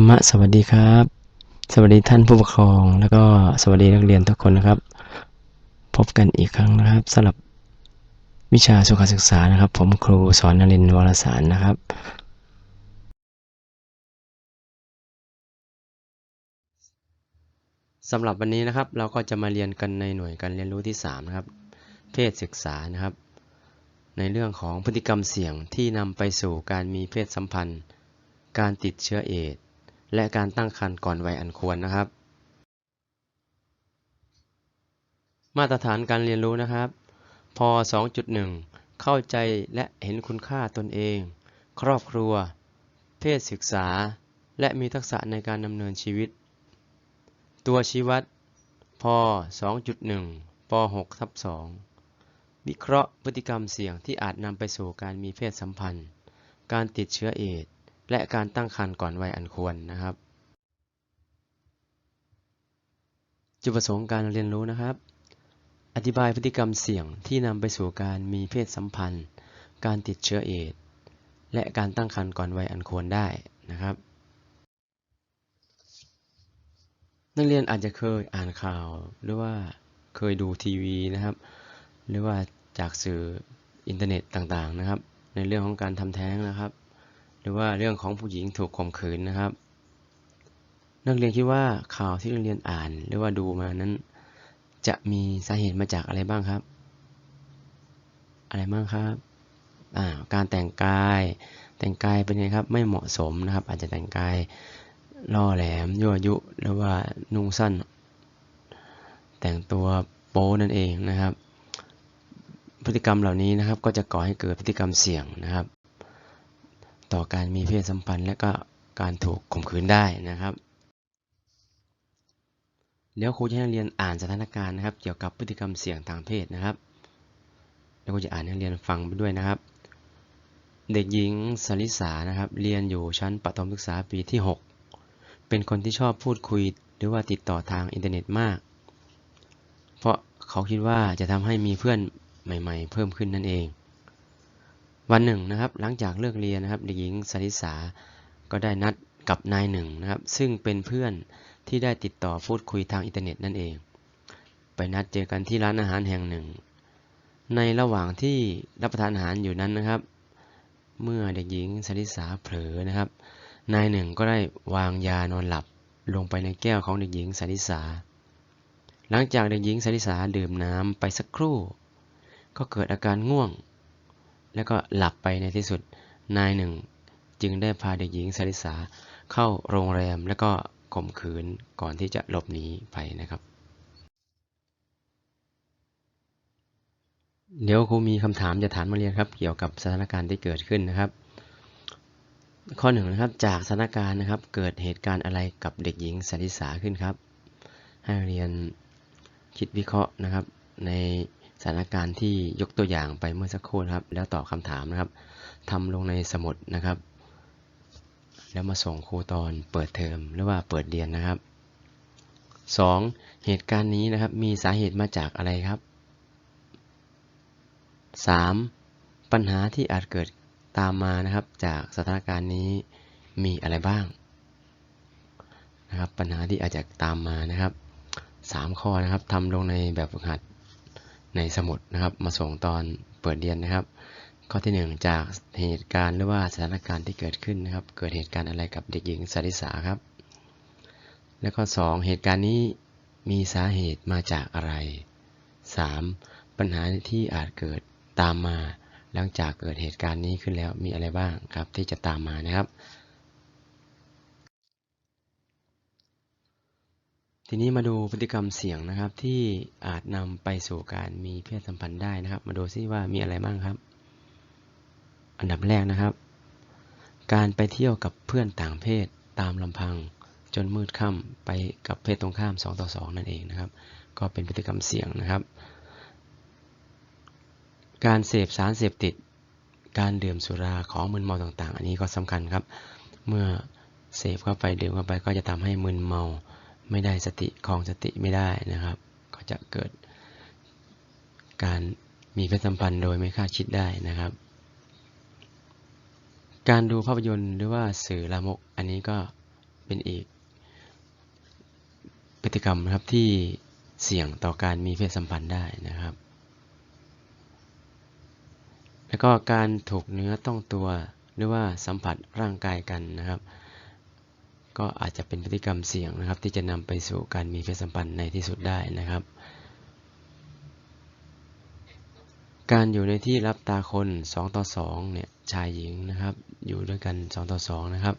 รรมะสวัสดีครับ สวัสดีท่านผู้ปกครอง แล้วก็สวัสดีนักเรียนทุกคนนะครับ พบกันอีกครั้งนะครับสำหรับวิชาสุขศึกษานะครับ ผมครูสอนนรินทร์วรสารนะครับ สำหรับวันนี้นะครับ เราก็จะมาเรียนกันในหน่วยการเรียนรู้ที่3นะครับเพศศึกษานะครับ ในเรื่องของพฤติกรรมเสี่ยงที่นำไปสู่การมีเพศสัมพันธ์การติดเชื้อเอดส์ และการตั้งครรภ์ก่อนวัยอันควรนะครับ มาตรฐานการเรียนรู้นะครับพ2.1 เข้าใจและเห็นคุณค่าตนเอง ครอบครัว เพศศึกษา และมีทักษะในการดำเนินชีวิต ตัวชี้วัดพ2.1 ป 6 ทับ 2 วิเคราะห์พฤติกรรมเสี่ยงที่อาจนำไปสู่การมีเพศสัมพันธ์ การติดเชื้อเอดส์ และการตั้งครรภ์ก่อนวัยอันควรนะครับ จุดประสงค์การเรียนรู้นะครับ อธิบายพฤติกรรมเสี่ยงที่นำไปสู่การมีเพศสัมพันธ์ การติดเชื้อเอดและการตั้งครรภ์ก่อนวัยอันควรได้นะครับ นักเรียนอาจจะเคยอ่านข่าว หรือว่าเคยดูทีวีนะครับ หรือว่าจากสื่ออินเทอร์เน็ตต่างๆนะครับ ในเรื่องของการทำแท้งนะครับ หรือว่าเรื่องของผู้หญิงถูกข่มขืนนะครับ นักเรียนคิดว่าข่าวที่นักเรียนอ่าน หรือว่าดูมานั้น จะมีสาเหตุมาจากอะไรบ้างครับ อะไรบ้างครับาการแต่งกายแต่งกายเป็นไงครับไม่เหมาะสมนะครับ อาจจะแต่งกายล่อแหลมยั่วยุหรือว่านุ่งสั้น แต่งตัวโป๊นั่นเองนะครับ พฤติกรรมเหล่านี้นะครับก็จะก่อให้เกิดพฤติกรรมเสี่ยงนะครับ ต่อการมีเพศสัมพันธ์ และก็การถูกข่มขืนได้นะครับเดี๋ยวครูจะให้นักเรียนอ่านสถานการณ์นะครับ เกี่ยวกับพฤติกรรมเสี่ยงทางเพศนะครับแล้วก็จะอ่านให้นักเรียนฟังไปด้วยนะครับ เด็กหญิงสลิสานะครับ เรียนอยู่ชั้นประถมศึกษาปีที่ 6 เป็นคนที่ชอบพูดคุยหรือว่าติดต่อทางอินเทอร์เน็ตมาก เพราะเขาคิดว่าจะทำให้มีเพื่อนใหม่ ๆ เพิ่มขึ้นนั่นเอง วันหนึ่งนะครับหลังจากเลิกเรียนนะครับเด็กหญิงสลิสาก็ได้นัดกับนายหนึ่งนะครับซึ่งเป็นเพื่อนที่ได้ติดต่อพูดคุยทางอินเทอร์เน็ตนั่นเอง ไปนัดเจอกันที่ร้านอาหารแห่งหนึ่ง ในระหว่างที่รับประทานอาหารอยู่นั้นนะครับ เมื่อเด็กหญิงสลิสาเผลอนะครับ นายหนึ่งก็ได้วางยานอนหลับลงไปในแก้วของเด็กหญิงสลิสาหลังจากเด็กหญิงสลิสาดื่มน้ำไปสักครู่ ก็เกิดอาการง่วง แล้วก็หลับไปในที่สุดนายหนึ่ง จึงได้พาเด็กหญิงสลิสาเข้าโรงแรมแล้วก็ข่มขืนก่อนที่จะหลบหนีไปนะครับ เดี๋ยวครูมีคำถามจะถามมาเรียนครับ เกี่ยวกับสถานการณ์ที่เกิดขึ้นนะครับ ข้อหนึ่งนะครับจากสถานการณ์นะครับ เกิดเหตุการณ์อะไรกับเด็กหญิงสลิสาขึ้นครับ ให้เรียนคิดวิเคราะห์นะครับใน สถานการณ์ที่ยกตัวอย่างไปเมื่อสักครู่นะครับ แล้วตอบคำถามนะครับทำลงในสมุดนะครับ แล้วมาส่งครูตอนเปิดเทอมหรือว่าเปิดเรียนนะครับ 2. เหตุการณ์นี้นะครับมีสาเหตุมาจากอะไรครับ 3. ปัญหาที่อาจเกิดตามมานะครับ จากสถานการณ์นี้มีอะไรบ้างนะครับปัญหาที่อาจจะตามมานะครับ 3 ข้อนะครับทำลงในแบบฝึกหัด ในสมุดนะครับ มาส่งตอนเปิดเรียนนะครับ ข้อที่ 1 จากเหตุการณ์หรือว่าสถานการณ์ที่เกิดขึ้นนะครับ เกิดเหตุการณ์อะไรกับเด็กหญิงสาริสาครับ แล้วก็2เหตุการณ์นี้มีสาเหตุมาจากอะไร 3. ปัญหาที่อาจเกิดตามมา หลังจากเกิดเหตุการณ์นี้ขึ้นแล้วมีอะไรบ้างครับที่จะตามมานะครับ ทีนี้มาดูพฤติกรรมเสี่ยงนะครับ ที่อาจนำไปสู่การมีเพศสัมพันธ์ได้นะครับ มาดูซิว่ามีอะไรบ้างครับ อันดับแรกนะครับ การไปเที่ยวกับเพื่อนต่างเพศตามลำพังจนมืดค่ำไปกับเพศตรงข้าม 2 ต่อ 2 นั่นเองนะครับ ก็เป็นพฤติกรรมเสี่ยงนะครับ การเสพสารเสพติด การดื่มสุราของมึนเมาต่างๆ อันนี้ก็สำคัญครับ เมื่อเสพเข้าไปดื่มเข้าไปก็จะทำให้มึนเมา ไม่ได้สติคลองสติไม่ได้นะครับ ก็จะเกิดการมีเพศสัมพันธ์โดยไม่คาดคิดได้นะครับ การดูภาพยนตร์หรือว่าสื่อลามก อันนี้ก็เป็นอีกพฤติกรรมนะครับที่เสี่ยงต่อการมีเพศสัมพันธ์ได้นะครับ แล้วก็การถูกเนื้อต้องตัวหรือว่าสัมผัสร่างกายกันนะครับ ก็อาจจะเป็นพฤติกรรมเสี่ยงนะครับ ที่จะนำไปสู่การมีเพศสัมพันธ์ในที่สุดได้นะครับ การอยู่ในที่รับตาคน 2 ต่อ2เนี่ยชายหญิงนะครับ อยู่ด้วยกัน 2 ต่อ 2 นะครับ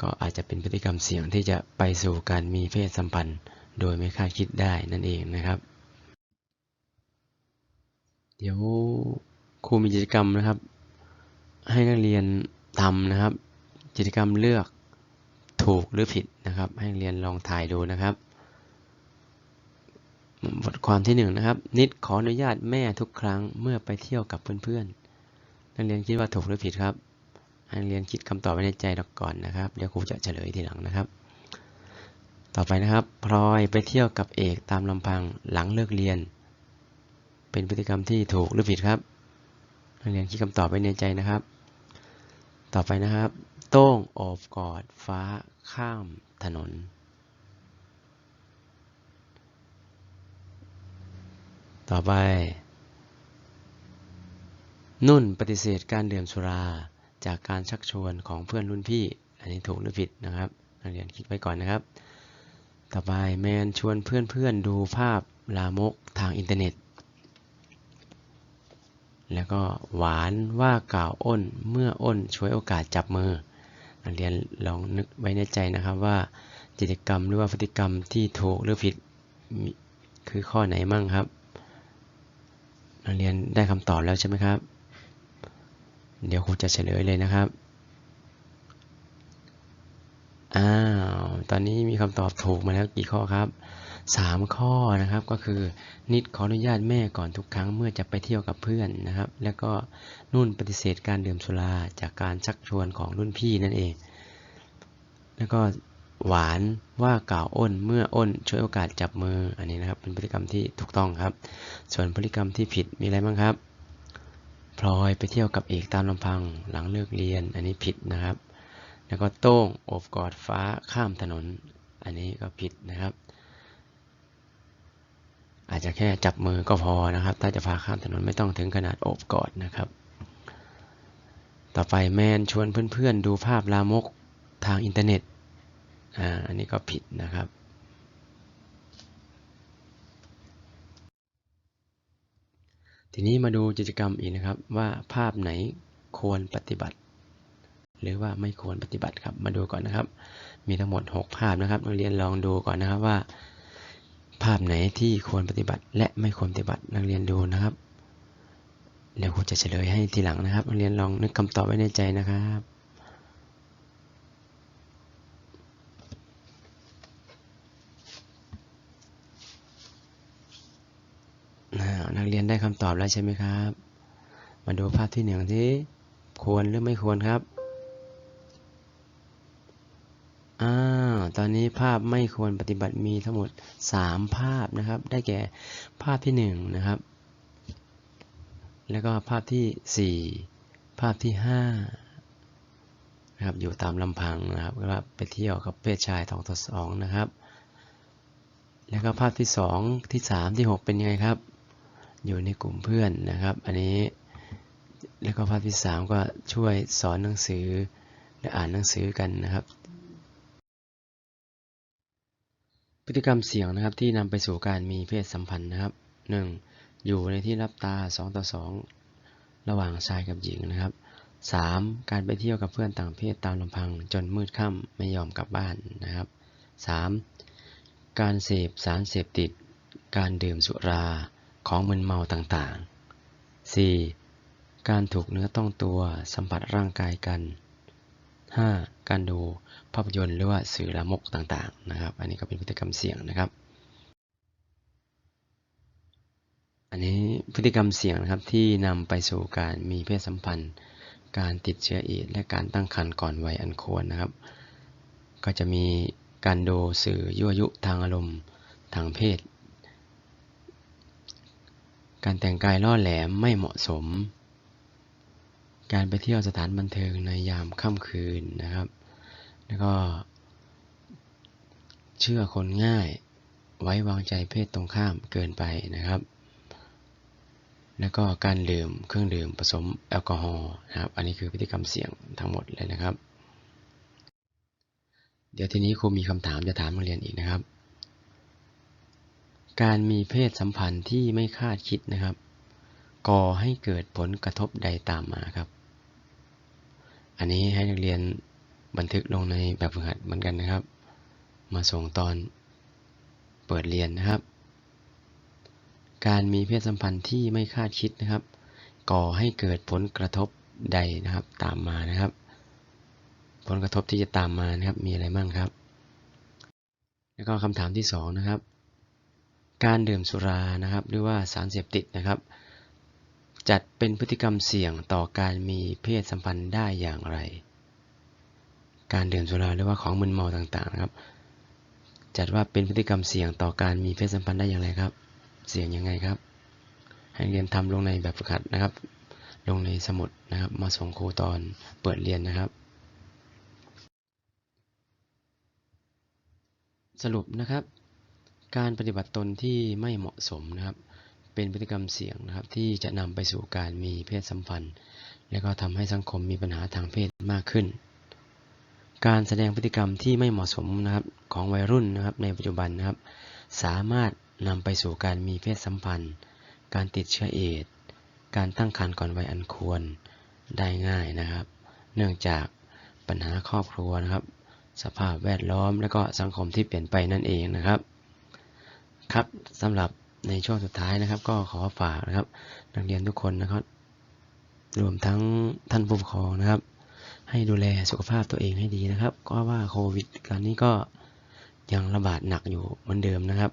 ก็อาจจะเป็นพฤติกรรมเสี่ยงที่จะไปสู่การมีเพศสัมพันธ์ โดยไม่คาดคิดได้นั่นเองนะครับ เดี๋ยวครูมีกิจกรรมนะครับ ให้นักเรียนทำนะครับ กิจกรรมเลือก ถูกหรือผิดนะครับ ให้เรียนลองถ่ายดูนะครับ บทความที่หนึ่งนะครับ นิดขออนุญาตแม่ทุกครั้งเมื่อไปเที่ยวกับเพื่อนๆนักเรียนคิดว่าถูกหรือผิดครับให้นักเรียนคิดคำตอบไว้ในใจเราก่อนนะครับเดี๋ยวครูจะเฉลยทีหลังนะครับ ต่อไปนะครับพลอยไปเที่ยวกับเอกตามลำพังหลังเลิกเรียน เป็นพฤติกรรมที่ถูกหรือผิดครับนักเรียนคิดคำตอบไว้ในใจนะครับ ต่อไปนะครับ โต้งโอบกอดฟ้าข้ามถนน ต่อไป นุ่นปฏิเสธการดื่มสุราจากการชักชวนของเพื่อนรุ่นพี่ อันนี้ถูกหรือผิดนะครับนักเรียนคิดไว้ก่อนนะครับ ต่อไปแมนชวนเพื่อนๆดูภาพลามกทางอินเทอร์เน็ต แล้วก็หวานว่า กล่าวอ้นเมื่ออ้นช่วยโอกาสจับมือ นักเรียนลองนึกไว้ในใจนะครับว่ากิจกรรมหรือว่าพฤติกรรมที่ถูกหรือผิดคือข้อไหนมั่งครับ นักเรียนได้คำตอบแล้วใช่ไหมครับ เดี๋ยวครูจะเฉลยเลยนะครับอ้าวตอนนี้มีคำตอบถูกมาแล้วกี่ข้อครับ สามข้อนะครับก็คือนิดขออนุญาตแม่ก่อนทุกครั้งเมื่อจะไปเที่ยวกับเพื่อนนะครับ แล้วก็นุ่นปฏิเสธการดื่มสุราจากการชักชวนของรุ่นพี่นั่นเอง แล้วก็หวานว่ากล่าวอ้นเมื่ออ้นช่วยโอกาสจับมืออันนี้นะครับ เป็นพฤติกรรมที่ถูกต้องครับ ส่วนพฤติกรรมที่ผิดมีอะไรบ้างครับพลอยไปเที่ยวกับเอกตามลำพังหลังเลิกเรียนอันนี้ผิดนะครับ แล้วก็โต้งโอบกอดฟ้าข้ามถนน อันนี้ก็ผิดนะครับ จจะแค่จับมือก็พอนะครับ ถ้าจะพาข้ามถนนไม่ต้องถึงขนาดโอบกอดนะครับ ต่อไปแมนชวนเพื่อนๆ ดูภาพลามกทางอินเทอร์เน็ตอ่าอันนี้ก็ผิดนะครับทีนี้มาดูกิจกรรมอีกนะครับว่าภาพไหนควรปฏิบัติ หรือว่าไม่ควรปฏิบัติครับมาดูก่อนนะครับ มีทั้งหมด 6 ภาพนะครับนักเรียนลองดูก่อนนะครับว่า ภาพไหนที่ควรปฏิบัติและไม่ควรปฏิบัตินักเรียนดูนะครับแล้วครูจะเฉลยให้ทีหลังนะครับ นักเรียนลองนึกคำตอบไว้ในใจนะครับนักเรียนได้คำตอบแล้วใช่ไหมครับ มาดูภาพที่หนึ่งที่ควรหรือไม่ควรครับอ้า ตอนนี้ภาพไม่ควรปฏิบัติมีทั้งหมด 3 ภาพนะครับ ได้แก่ภาพที่ 1 นะครับ แล้วก็ภาพทีสี่4 ภาพที่5นะครับ อยู่ตามลำพังนะครับก็ไปเที่ยวกับเพศชายทองต่อสองนะครับ แล้วก็ภาพที่ 2 ที่ 3 ที่ 6 เป็นยังไงครับ อยู่ในกลุ่มเพื่อนนะครับ อันนี้ แล้วก็ภาพที่ 3 ก็ช่วยสอนหนังสือและอ่านหนังสือกันนะครับ พฤติกรรมเสี่ยงนะครับที่นำไปสู่การมีเพศสัมพันธ์นะครับ 1. อยู่ในที่รับตา 2 ต่อ 2 ระหว่างชายกับหญิงนะครับ 3. การไปเที่ยวกับเพื่อนต่างเพศตามลำพังจนมืดค่ำไม่ยอมกลับบ้านนะครับ 3. การเสพสารเสพติด การดื่มสุราของมึนเมาต่างๆ 4. การถูกเนื้อต้องตัวสัมผัสร่างกายกัน 5. การดูภาพยนตร์หรือว่าสื่อละมกต่างๆนะครับ อันนี้ก็เป็นพฤติกรรมเสี่ยงนะครับ อันนี้พฤติกรรมเสี่ยงนะครับที่นำไปสู่การมีเพศสัมพันธ์ การติดเชื้อเอดและการตั้งครรภ์ก่อนวัยอันควรนะครับ ก็จะมีการดูสื่อยั่วยุทางอารมณ์ทางเพศ การแต่งกายล่อแหลมไม่เหมาะสม การไปเที่ยวสถานบันเทิงในยามค่ำคืนนะครับ แล้วก็ เชื่อคนง่าย ไว้วางใจเพศตรงข้ามเกินไปนะครับ แล้วก็การดื่มเครื่องดื่มผสมแอลกอฮอล์นะครับ อันนี้คือพฤติกรรมเสี่ยงทั้งหมดเลยนะครับ เดี๋ยวทีนี้ครูมีคำถามจะถามนักเรียนอีกนะครับ การมีเพศสัมพันธ์ที่ไม่คาดคิดนะครับก่อให้เกิดผลกระทบใดตามมาครับ อันนี้ให้นักเรียนบันทึกลงในแบบฝึกหัดเหมือนกันนะครับ มาส่งตอนเปิดเรียนนะครับ การมีเพศสัมพันธ์ที่ไม่คาดคิดนะครับ ก่อให้เกิดผลกระทบใดนะครับตามมานะครับ ผลกระทบที่จะตามมานะครับมีอะไรบ้างครับ แล้วก็คำถามที่สองนะครับ การดื่มสุรานะครับ หรือว่าสารเสพติดนะครับ จัดเป็นพฤติกรรมเสี่ยงต่อการมีเพศสัมพันธ์ได้อย่างไร การดื่มสุราหรือว่าของมึนเมาต่างๆครับ จัดว่าเป็นพฤติกรรมเสี่ยงต่อการมีเพศสัมพันธ์ได้อย่างไรครับ เสี่ยงยังไงครับ ให้เรียนทำลงในแบบฝึกหัดนะครับ ลงในสมุดนะครับ มาส่งครูตอนเปิดเรียนนะครับ สรุปนะครับ การปฏิบัติตนที่ไม่เหมาะสมนะครับ เป็นพฤติกรรมเสี่ยงนะครับที่จะนำไปสู่การมีเพศสัมพันธ์ และก็ทำให้สังคมมีปัญหาทางเพศมากขึ้น การแสดงพฤติกรรมที่ไม่เหมาะสมนะครับของวัยรุ่นนะครับในปัจจุบันนะครับ สามารถนำไปสู่การมีเพศสัมพันธ์ การติดเชื้อเอดการตั้งครรภ์ก่อนวัยอันควรได้ง่ายนะครับ เนื่องจากปัญหาครอบครัวนะครับ สภาพแวดล้อมและก็สังคมที่เปลี่ยนไปนั่นเองนะครับ ครับสำหรับ ในช่วงสุดท้ายนะครับ ก็ขอฝากนะครับ นักเรียนทุกคนนะครับ รวมทั้งท่านผู้ปกครองนะครับ ให้ดูแลสุขภาพตัวเองให้ดีนะครับ ก็ว่าโควิดการนี้ก็ยังระบาดหนักอยู่เหมือนเดิมนะครับ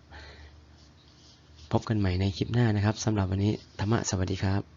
พบกันใหม่ในคลิปหน้านะครับสำหรับวันนี้ธรรมะสวัสดีครับ